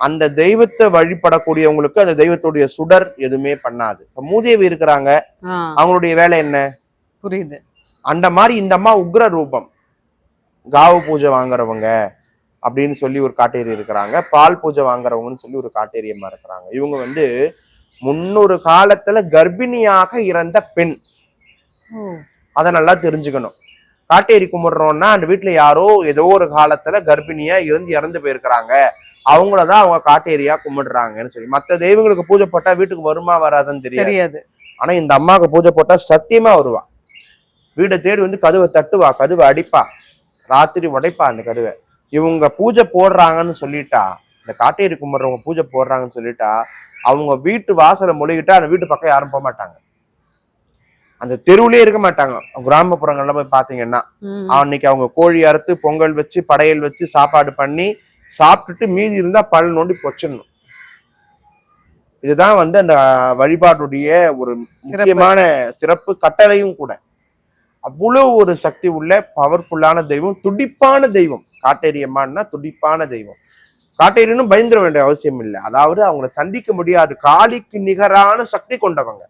அந்த தெய்வத்தை வழிபடக்கூடியவங்களுக்கு அந்த தெய்வத்துடைய சுடர் எதுவுமே பண்ணாது. இப்ப மூதேவி இருக்கிறாங்க. அவங்களுடைய வேலை என்ன? புரியுது. அந்த மாதிரி இந்த அம்மா உக்ர ரூபம். காவு பூஜை வாங்குறவங்க அப்படின்னு சொல்லி ஒரு காட்டேரி இருக்கிறாங்க. பால் பூஜை வாங்குறவங்கன்னு சொல்லி ஒரு காட்டேரி அம்மா இருக்கிறாங்க. இவங்க வந்து முன்னொரு காலத்துல கர்ப்பிணியாக இறந்த பெண். அதை நல்லா தெரிஞ்சுக்கணும். காட்டேரி கும்பிடுறோம்னா அந்த வீட்டுல யாரோ ஏதோ ஒரு காலத்துல கர்ப்பிணியா இருந்து இறந்து போயிருக்கிறாங்க. அவங்களதான் அவங்க காட்டேரியா கும்பிடுறாங்கன்னு சொல்லி. மத்த தெய்வங்களுக்கு பூஜை போட்டா வீட்டுக்கு வருமா வராதுன்னு தெரியாது. ஆனா இந்த அம்மாவுக்கு பூஜை போட்டா சத்தியமா வருவா. வீடை தேடி வந்து கதவை தட்டுவா கதவை அடிப்பா. ராத்திரி உடைப்பா அந்த கதவை. இவங்க பூஜை போடுறாங்கன்னு சொல்லிட்டா இந்த காட்டேரி கும்பிடுறவங்க பூஜை போடுறாங்கன்னு சொல்லிட்டா அவங்க வீட்டு வாசலை மொழிகிட்டா அந்த வீட்டு பக்கம் யாரும் போக மாட்டாங்க. அந்த தெருவுலயே இருக்க மாட்டாங்க. கிராமப்புறங்கள்ல போய் பாத்தீங்கன்னா அன்னைக்கு அவங்க கோழி அறுத்து பொங்கல் வச்சு படையல் வச்சு சாப்பாடு பண்ணி சாப்பிட்டுட்டு மீதி இருந்தா பல் நோண்டி பொச்சிடணும். இதுதான் வந்து அந்த வழிபாட்டுடைய ஒரு முக்கியமான சிறப்பு. கட்டளையும் கூட. அவ்வளவு ஒரு சக்தி உள்ள பவர்ஃபுல்லான தெய்வம் துடிப்பான தெய்வம். காட்டேரி அம்மான்னா துடிப்பான தெய்வம். காட்டேரின்னு பயந்துட வேண்டிய அவசியம் இல்லை. அதாவது அவங்கள சந்திக்க முடியாது. காளிக்கு நிகரான சக்தி கொண்டவங்க.